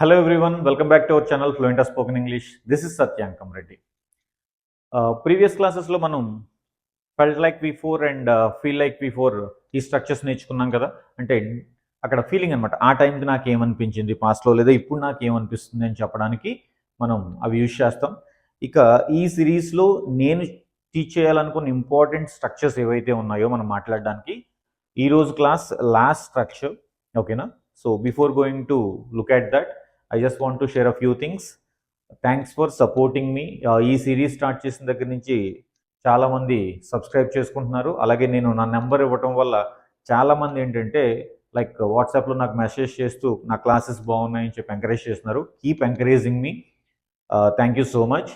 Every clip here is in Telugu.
Hello everyone welcome back to our channel Fluent of spoken English this is Satyankam Reddy previous క్లాసెస్లో మనం felt like V four and feel like V four ఈ స్ట్రక్చర్స్ నేర్చుకున్నాం కదా. అంటే అక్కడ ఫీలింగ్ అనమాట ఆ టైంకి నాకు ఏమనిపించింది? పాస్ట్లో లేదా ఇప్పుడు నాకు ఏమనిపిస్తుంది అని చెప్పడానికి మనం అవి యూజ్ చేస్తాం. ఇక ఈ సిరీస్లో నేను టీచ్ చేయాలనుకున్న ఇంపార్టెంట్ స్ట్రక్చర్స్ ఏవైతే ఉన్నాయో మనం మాట్లాడడానికి ఈరోజు క్లాస్ లాస్ట్ స్ట్రక్చర్ ఓకేనా so before going to look at that I just want to share a few things thanks for supporting me ఈ సిరీస్ స్టార్ట్ చేసిన దగ్గర నుంచి చాలామంది సబ్స్క్రైబ్ చేసుకుంటున్నారు. అలాగే నేను నా నెంబర్ ఇవ్వటం వల్ల చాలామంది ఏంటంటే లైక్ వాట్సాప్లో నాకు మెసేజ్ చేస్తూ నా క్లాసెస్ బాగున్నాయని చెప్పి ఎంకరేజ్ చేస్తున్నారు. Keep encouraging me thank you so much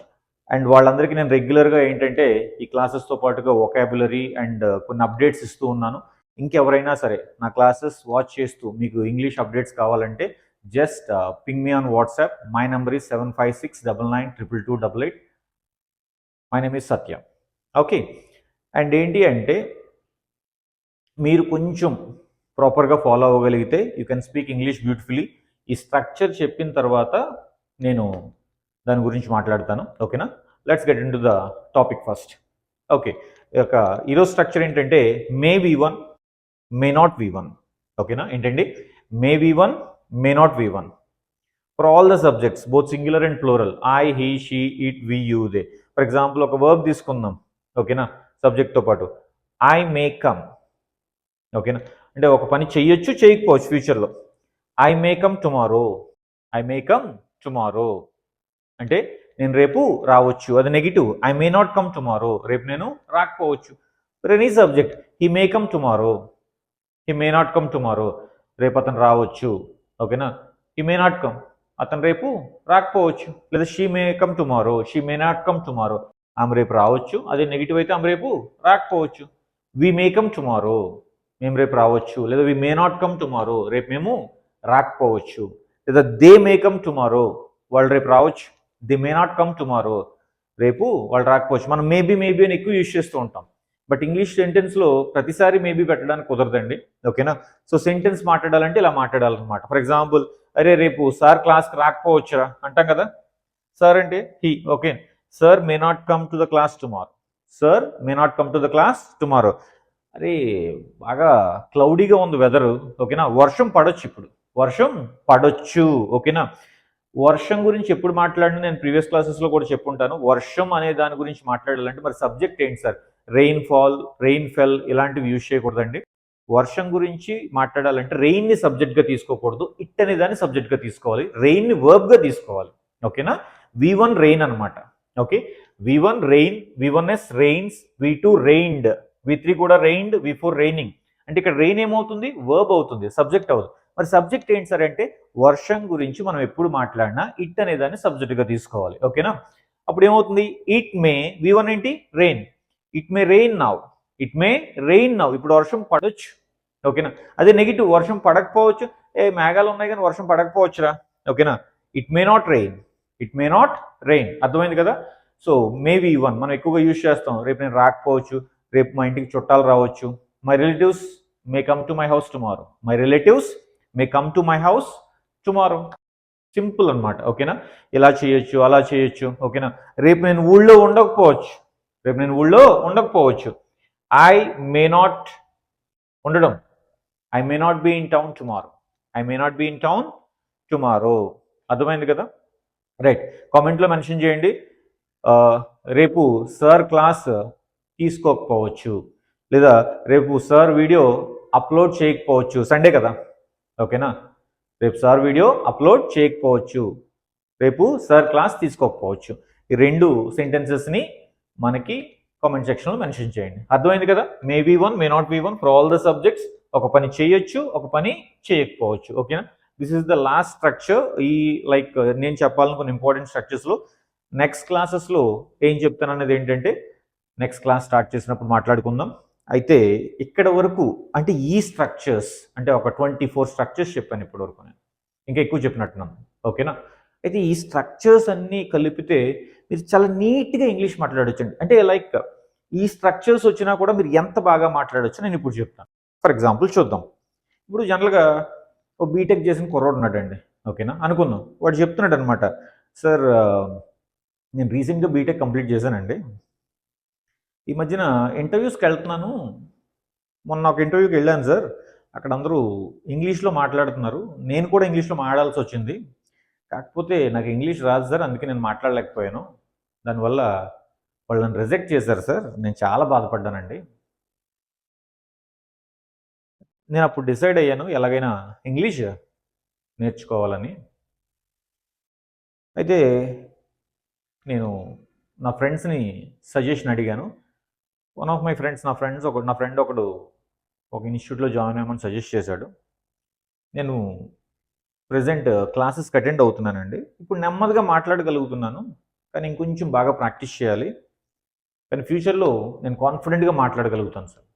and వాళ్ళందరికీ నేను రెగ్యులర్గా ఏంటంటే ఈ క్లాసెస్తో పాటుగా ఒకాబులరీ అండ్ uh, కొన్ని అప్డేట్స్ ఇస్తూ ఉన్నాను. ఇంకెవరైనా సరే నా క్లాసెస్ వాచ్ చేస్తూ మీకు ఇంగ్లీష్ అప్డేట్స్ కావాలంటే just ping me on WhatsApp my number ఈ seven five six double nine triple two double eight my name is Satya okay and ఏంటి అంటే మీరు కొంచెం ప్రాపర్గా follow అవ్వగలిగితే you can speak English beautifully ఈ స్ట్రక్చర్ చెప్పిన తర్వాత నేను దాని గురించి మాట్లాడతాను. ఓకేనా let's get into the topic first okay యొక్క ఈరోజు స్ట్రక్చర్ ఏంటంటే may V one may not V one ఓకేనా ఏంటండి? May V one may not V one for all the subjects both singular and plural I he she it we you they for example ఒక వర్బ్ తీసుకుందాం. ఓకేనా సబ్జెక్ట్తో పాటు. ఐ మే కమ్ ఓకేనా అంటే ఒక పని చేయొచ్చు చేయకపోవచ్చు ఫ్యూచర్లో I may come tomorrow I may come tomorrow అంటే నేను రేపు రావచ్చు. అది negative I may not come tomorrow రేపు నేను రాకపోవచ్చు. Any subject he may come tomorrow he may not come tomorrow రేపు అతను రావచ్చు. ఓకేనా? ఈ మే నాట్ కమ్ అతను రేపు రాకపోవచ్చు. లేదా she may come tomorrow she may not come tomorrow ఆమె రేపు రావచ్చు. అదే నెగిటివ్ అయితే ఆమె రేపు రాకపోవచ్చు. వి మే కమ్ టుమారో మేము రేపు రావచ్చు. లేదా we may not come tomorrow రేపు మేము రాకపోవచ్చు. లేదా దే మే కమ్ టుమారో వాళ్ళు రేపు రావచ్చు. They may not come tomorrow రేపు వాళ్ళు రాకపోవచ్చు. మనం మేబీ మేబీ అని ఎక్కువ యూజ్ చేస్తూ ఉంటాం. బట్ ఇంగ్లీష్ సెంటెన్స్లో ప్రతిసారి మేబీ పెట్టడానికి కుదరదండి. ఓకేనా? సో సెంటెన్స్ మాట్లాడాలంటే ఇలా మాట్లాడాలన్నమాట. ఫర్ ఎగ్జాంపుల్ అరే రేపు సార్ క్లాస్కి రాకపోవచ్చురా? అంటాం కదా? సార్ అంటే he okay. Sir may not come to the class tomorrow sir may not come to the class tomorrow అరే బాగా క్లౌడీగా ఉంది వెదర్ ఓకేనా? వర్షం పడొచ్చు ఇప్పుడు. వర్షం పడొచ్చు. ఓకేనా? వర్షం గురించి ఎప్పుడు మాట్లాడినా నేను ప్రీవియస్ క్లాసెస్లో కూడా చెప్పుంటాను. వర్షం అనే దాని గురించి మాట్లాడాలంటే మరి సబ్జెక్ట్ ఏంటి sir? Rainfall rain fell ఇలాంటివి యూజ్ చేయకూడదండి. వర్షం గురించి మాట్లాడాలంటే రెయిన్ని సబ్జెక్ట్గా తీసుకోకూడదు. ఇట్ అనే దాన్ని సబ్జెక్ట్గా తీసుకోవాలి. రెయిన్ని వర్బ్గా తీసుకోవాలి. ఓకేనా వి వన్ రెయిన్ అనమాట okay V one rain V one s rains V two rained V three కూడా రెయిన్డ్ వి ఫోర్ రెయినింగ్ అంటే ఇక్కడ రెయిన్ ఏమవుతుంది? వర్బ్ అవుతుంది సబ్జెక్ట్ అవుతుంది మరి సబ్జెక్ట్ ఏంటి సార్ అంటే వర్షం గురించి మనం ఎప్పుడు మాట్లాడినా ఇట్ అనే దాన్ని సబ్జెక్ట్గా తీసుకోవాలి. ఓకేనా అప్పుడు ఏమవుతుంది? ఇట్ మే వి వన్ ఏంటి? Rain it may rain now it may rain now ఇప్పుడు వర్షం పడవచ్చు ఓకేనా అదే నెగిటివ్ వర్షం పడకపోవచ్చు. ఏ మేఘాలు ఉన్నాయి కానీ వర్షం పడకపోవచ్చురా? ఓకేనా it may not rain it may not rain అర్థమైంది కదా? సో మేబీ వన్ మనం ఎక్కువగా యూజ్ చేస్తాం. రేపు నేను రాకపోవచ్చు. రేపు మా ఇంటికి చుట్టాలు రావచ్చు. My relatives may come to my house tomorrow my relatives may come to my house tomorrow simple అనమాట ఓకేనా ఇలా చేయొచ్చు అలా చేయొచ్చు. ఓకేనా రేపు నేను ఊళ్ళో ఉండకపోవచ్చు. రేపు నేను ఊళ్ళో ఉండకపోవచ్చు. ఐ మే నాట్ ఉండడం. I may not be in town tomorrow I may not be in town tomorrow అర్థమైంది కదా? రైట్ కామెంట్లో మెన్షన్ చేయండి. రేపు సార్ క్లాస్ తీసుకోకపోవచ్చు. లేదా రేపు సార్ వీడియో అప్లోడ్ చేయకపోవచ్చు. సండే కదా? ఓకేనా రేపు సార్ వీడియో అప్లోడ్ చేయకపోవచ్చు. రేపు సార్ క్లాస్ తీసుకోకపోవచ్చు. ఈ రెండు సెంటెన్సెస్ని మనకి కామెంట్ సెక్షన్లో మెన్షన్ చేయండి. అర్థమైంది కదా? May be one may not be one for all the subjects ఒక పని చేయొచ్చు ఒక పని చేయకపోవచ్చు. ఓకేనా this is the last structure ఈ లైక్ నేను చెప్పాలనుకున్న ఇంపార్టెంట్ స్ట్రక్చర్స్లో నెక్స్ట్ క్లాసెస్లో ఏం చెప్తాను అనేది ఏంటంటే నెక్స్ట్ క్లాస్ స్టార్ట్ చేసినప్పుడు మాట్లాడుకుందాం. అయితే ఇక్కడ వరకు అంటే ఈ స్ట్రక్చర్స్ అంటే ఒక ట్వంటీ ఫోర్ స్ట్రక్చర్స్ చెప్పాను ఇప్పటి వరకు నేను. ఇంకా ఎక్కువ చెప్పినట్టున్నాను. ఓకేనా అయితే ఈ స్ట్రక్చర్స్ అన్నీ కలిపితే మీరు చాలా నీట్గా ఇంగ్లీష్ మాట్లాడొచ్చండి. అంటే లైక్ ఈ స్ట్రక్చర్స్ వచ్చినా కూడా మీరు ఎంత బాగా మాట్లాడొచ్చు నేను ఇప్పుడు చెప్తాను. ఫర్ ఎగ్జాంపుల్ చూద్దాం. ఇప్పుడు జనరల్గా ఓ బీటెక్ చేసిన కుర్రోడు ఉన్నాడండి. ఓకేనా అనుకుందాం. వాడు చెప్తున్నాడు అనమాట సార్ నేను రీసెంట్గా బీటెక్ కంప్లీట్ చేశానండి. ఈ మధ్యన ఇంటర్వ్యూస్కి వెళ్తున్నాను. మొన్న ఒక ఇంటర్వ్యూకి వెళ్ళాను సార్ అక్కడ అందరూ ఇంగ్లీష్లో మాట్లాడుతున్నారు. నేను కూడా ఇంగ్లీష్లో మాట్లాడాల్సి వచ్చింది. కాకపోతే నాకు ఇంగ్లీష్ రాదు సార్ అందుకే నేను మాట్లాడలేకపోయాను. దానివల్ల వాళ్ళని రిజెక్ట్ చేశారు సార్. నేను చాలా బాధపడ్డానండి. నేను అప్పుడు డిసైడ్ అయ్యాను ఎలాగైనా ఇంగ్లీష్ నేర్చుకోవాలని. అయితే నేను నా ఫ్రెండ్స్ని సజెషన్ అడిగాను. వన్ ఆఫ్ మై ఫ్రెండ్స్ నా ఫ్రెండ్స్ ఒకడు నా ఫ్రెండ్ ఒకడు ఒక ఇన్స్టిట్యూట్లో జాయిన్ అయ్యమని సజెస్ట్ చేశాడు. నేను ప్రజెంట్ క్లాసెస్కి అటెండ్ అవుతున్నానండి. ఇప్పుడు నెమ్మదిగా మాట్లాడగలుగుతున్నాను. కానీ ఇంకొంచెం బాగా ప్రాక్టీస్ చేయాలి. కానీ ఫ్యూచర్లో నేను కాన్ఫిడెంట్గా మాట్లాడగలుగుతాను సార్.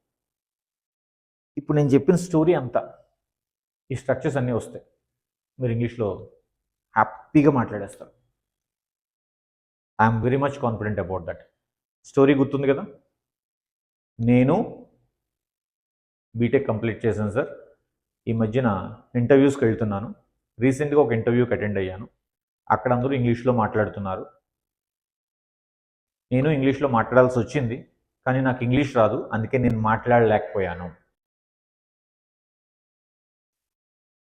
ఇప్పుడు నేను చెప్పిన స్టోరీ అంతా ఈ స్ట్రక్చర్స్ అన్నీ వస్తాయి. మీరు ఇంగ్లీష్లో హ్యాపీగా మాట్లాడేస్తారు. I'm very much confident about that. Story గుర్తుంది కదా? నేను బీటెక్ కంప్లీట్ చేశాను సార్. ఈ మధ్యన ఇంటర్వ్యూస్కి వెళ్తున్నాను. రీసెంట్గా ఒక ఇంటర్వ్యూకి అటెండ్ అయ్యాను. అక్కడ అందరూ ఇంగ్లీష్లో మాట్లాడుతున్నారు. నేను ఇంగ్లీష్లో మాట్లాడాల్సి వచ్చింది కానీ నాకు ఇంగ్లీష్ రాదు అందుకే నేను మాట్లాడలేకపోయాను.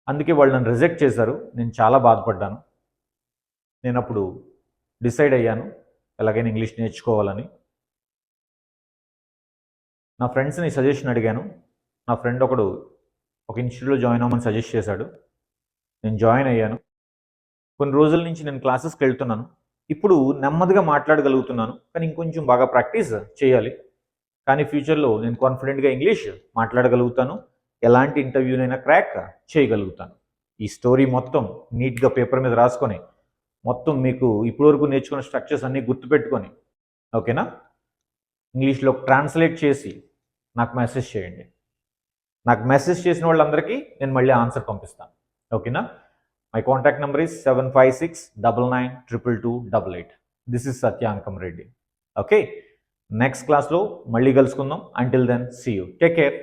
అందుకే వాళ్ళు నన్ను రిజెక్ట్ చేశారు. నేను చాలా బాధపడ్డాను. నేను అప్పుడు డిసైడ్ అయ్యాను ఎలాగైనా ఇంగ్లీష్ నేర్చుకోవాలని. నా ఫ్రెండ్స్ని సజెషన్ అడిగాను. నా ఫ్రెండ్ ఒకడు ఒక ఇన్స్టిట్యూట్లో జాయిన్ అవ్వమని సజెస్ట్ చేశాడు. నేను జాయిన్ అయ్యాను. కొన్ని రోజుల నుంచి నేను క్లాసెస్కి వెళ్తున్నాను. ఇప్పుడు నెమ్మదిగా మాట్లాడగలుగుతున్నాను. కానీ ఇంకొంచెం బాగా ప్రాక్టీస్ చేయాలి. కానీ ఫ్యూచర్లో నేను కాన్ఫిడెంట్గా ఇంగ్లీష్ మాట్లాడగలుగుతాను. ఎలాంటి ఇంటర్వ్యూనైనా క్రాక్ చేయగలుగుతాను. ఈ స్టోరీ మొత్తం నీట్గా పేపర్ మీద రాసుకొని మొత్తం మీకు ఇప్పటివరకు నేర్చుకున్న స్ట్రక్చర్స్ అన్నీ గుర్తుపెట్టుకొని ఓకేనా? ఇంగ్లీష్లో ట్రాన్స్లేట్ చేసి నాకు మెసేజ్ చేయండి. నాకు మెసేజ్ చేసిన వాళ్ళందరికీ నేను మళ్ళీ ఆన్సర్ పంపిస్తాను. ఓకేనా? My contact number is seven five six double nine triple two double eight this is Satyankam Reddy okay next క్లాస్లో మళ్ళీ కలుసుకుందాం. Until then see you take care